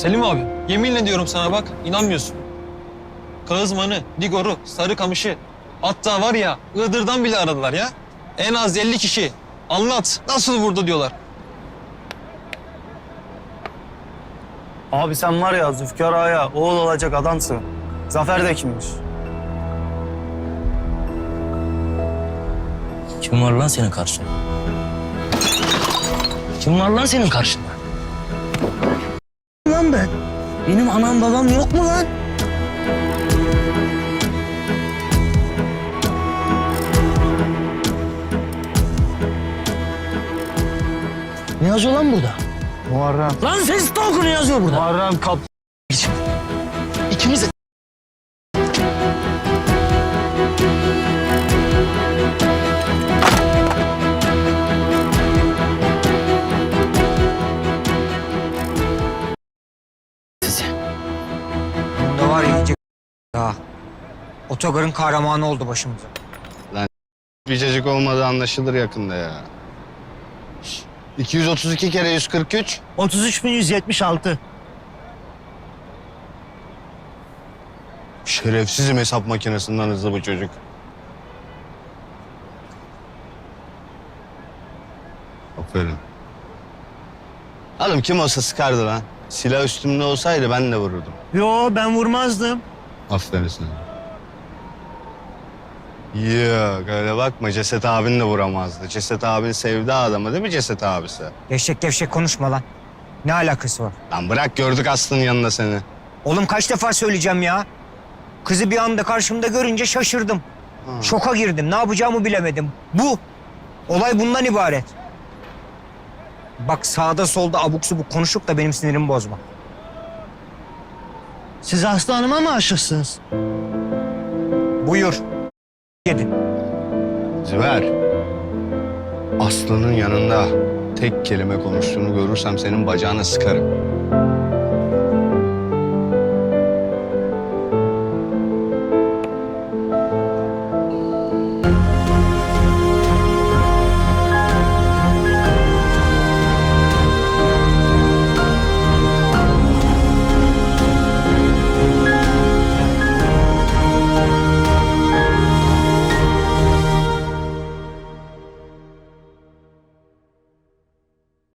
Selim abi, yeminle diyorum sana bak, inanmıyorsun. Kağızmanı, Digor'u, Sarıkamış'ı, hatta var ya Iğdır'dan bile aradılar ya. En az 50 kişi. Anlat, nasıl vurdu diyorlar. Abi sen var ya Zülfikar Ağa'ya oğul olacak adamsın. Zafer de kimmiş? Kim var lan senin karşında? Kim var lan senin karşında? Lan ben. Benim anam babam yok mu lan? Ne yazıyor lan burada? Muharrem. Lan ses talkunu yazıyor burada. Muharrem kap... var ya iyice ha. Otogarın kahramanı oldu başımıza. Bicecik olmadığı anlaşılır yakında ya. 232 kere 143. 33.176. Şerefsizim hesap makinesinden hızlı bu çocuk. Aferin. Oğlum kim olsa sıkardı lan. Silah üstümde olsaydı ben de vururdum. Yo ben vurmazdım. Aferin sana. Yok öyle bakma Ceset abin de vuramazdı. Ceset abin sevdi adamı değil mi Ceset abisi? Gevşek gevşek konuşma lan. Ne alakası var? Lan bırak gördük Aslı'nın yanında seni. Oğlum kaç defa söyleyeceğim ya. Kızı bir anda karşımda görünce şaşırdım. Şoka girdim. Ne yapacağımı bilemedim. Bu. Olay bundan ibaret. Bak sağda solda abuk subuk konuşup da benim sinirimi bozma. Siz Aslı Hanım'a mı aşıksınız? Buyur. Yedin. Ziver. Aslı'nın yanında tek kelime konuştuğunu görürsem senin bacağına sıkarım.